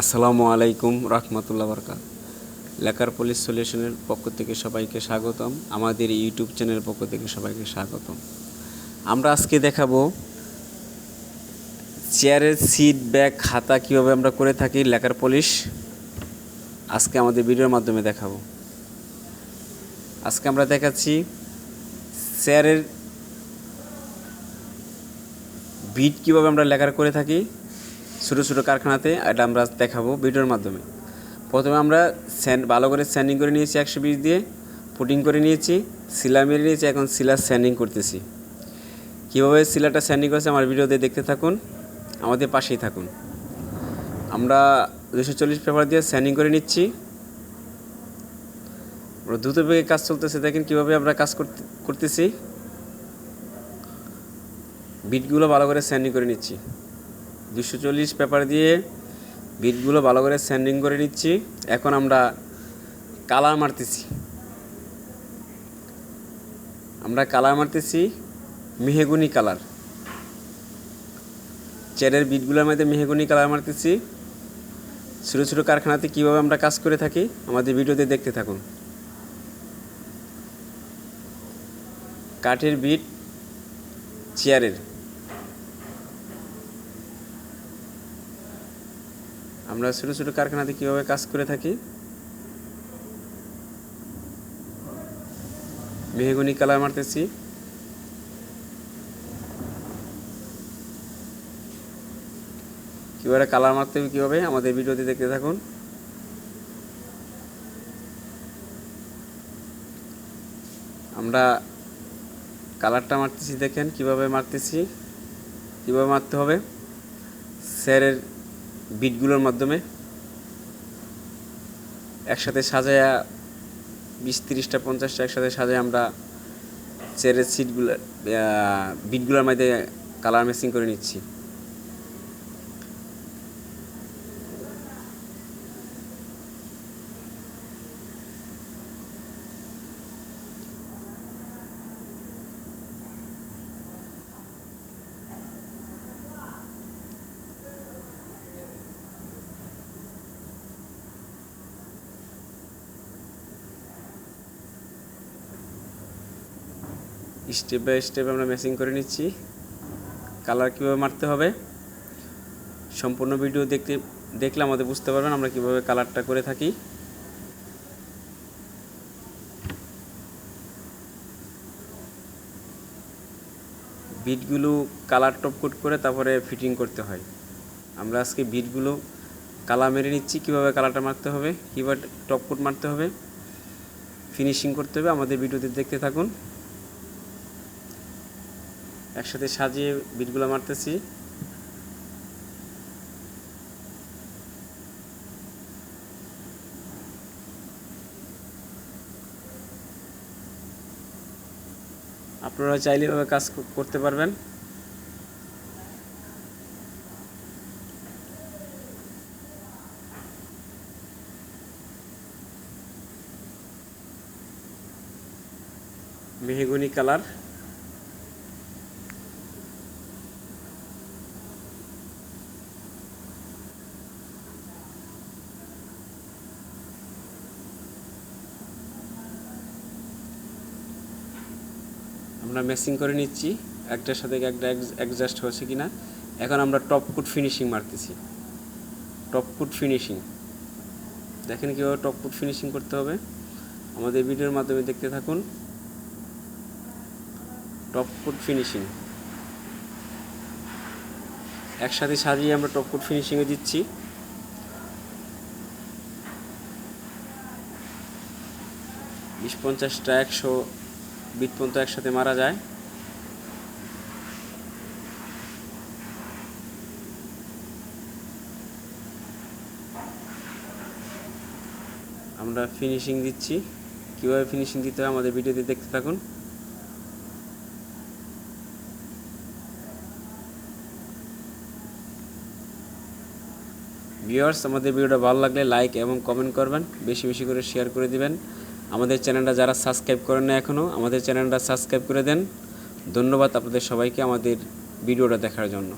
আসসালামু আলাইকুম রহমতুল্লাহ বরকাত লেখার পুলিশ সলিউশনের পক্ষ থেকে সবাইকে স্বাগতম। আমাদের ইউটিউব চ্যানেলের পক্ষ থেকে সবাইকে স্বাগতম। আমরা আজকে দেখাবো চেয়ারের সিট, ব্যাগ, খাতা কীভাবে আমরা করে থাকি লেখার পলিশ। আজকে আমাদের ভিডিওর মাধ্যমে দেখাবো। আজকে আমরা দেখাচ্ছি চেয়ারের বিট কীভাবে আমরা লেখার করে থাকি। ছোটো ছোটো কারখানাতে এটা আমরা দেখাবো ভিডিওর মাধ্যমে। প্রথমে আমরা স্যান্ড ভালো করে স্যান্ডিং করে নিয়েছি একশো বিশ দিয়ে, পুটিং করে নিয়েছি, শিলা মেরে নিয়েছি, এখন শিলা স্যান্ডিং করতেছি। কীভাবে শিলাটা স্যান্ডিং করেছে আমার ভিডিওতে দেখতে থাকুন, আমাদের পাশেই থাকুন। আমরা দুশো চল্লিশ পেপার দিয়ে স্যান্ডিং করে নিচ্ছি। দ্রুত বেগে কাজ চলতেছে, দেখেন কীভাবে আমরা কাজ করতে করতেছি। বিটগুলো ভালো করে স্যান্ডিং করে নিচ্ছি। দুশো চল্লিশ পেপার দিয়ে বিটগুলো ভালো করে স্যান্ডিং করে নিচ্ছি। এখন আমরা কালার মারতেছি। আমরা কালার মারতেছি মেহেগুনি কালার। চেয়ারের বিটগুলোর মধ্যে মেহেগুনি কালার মারতেছি। ছোটো ছোটো কারখানাতে কীভাবে আমরা কাজ করে থাকি আমাদের ভিডিওতে দেখতে থাকুন। কাঠের বিট, চেয়ারের। আমরা ছোটো ছোটো কারখানাতে কীভাবে কাজ করে থাকি? মেহগুনি কালার মারতেছি। কীভাবে কালার মারতে হবে কীভাবে? আমাদের ভিডিওতে দেখতে থাকুন। আমরা কালারটা মারতেছি, দেখেন কীভাবে মারতেছি। কীভাবে মারতে হবে? স্যারের বিটগুলোর মাধ্যমে একসাথে সাজায়া বিশ তিরিশটা, পঞ্চাশটা একসাথে সাজায় আমরা চেয়ারের সিটগুলো বিটগুলোর মধ্যে কালার মেসিং করে নিচ্ছি। স্টেপ বাই স্টেপ আমরা ম্যাচিং করে নিচ্ছি। কালার কীভাবে মারতে হবে? সম্পূর্ণ ভিডিও দেখতে, দেখলে আমাদের বুঝতে পারবেন আমরা কীভাবে কালারটা করে থাকি। বিটগুলো কালার টপকুট করে তারপরে ফিটিং করতে হয়। আমরা আজকে বিটগুলো কালার মেরে নিচ্ছি, কীভাবে কালারটা মারতে হবে, কীভাবে টপকুট মারতে হবে। ফিনিশিং করতে হবে, আমাদের ভিডিওতে দেখতে থাকুন। একসাথে সাজিয়ে বিটগুলো মারতেছি। আপনারা চাইলে এভাবে কাজ করতে পারবেন। মেহগুনি কালার। আমরা ম্যাচিং করে নিচ্ছি, একটার সাথে একটা অ্যাডজাস্ট হয়েছে কি না এখন আমরা টপ কুট ফিনিশিং মারতেছি। টপ কুট ফিনিশিং দেখেন কীভাবে টপ কুট ফিনিশিং করতে হবে। আমাদের ভিডিওর মাধ্যমে দেখতে থাকুন। টপ কুট ফিনিশিং একসাথে সাজিয়ে আমরা টপ কুট ফিনিশিংয়ে দিচ্ছি। বিশ পঞ্চাশটা একশো পর্যন্ত একসাথে মারা যায়। আমরা ফিনিশিং দিচ্ছি। কীভাবে ফিনিশিং দিতে হয় আমাদের ভিডিওতে দেখতে থাকুন। ভিউয়ার্স আমাদের ভিডিওটা ভালো লাগলে লাইক এবং কমেন্ট করবেন। বেশি বেশি করে শেয়ার করে দিবেন। আমাদের চ্যানেলটা যারা সাবস্ক্রাইব করেন না এখনও আমাদের চ্যানেলটা সাবস্ক্রাইব করে দেন। ধন্যবাদ আপনাদের সবাইকে আমাদের ভিডিওটা দেখার জন্য।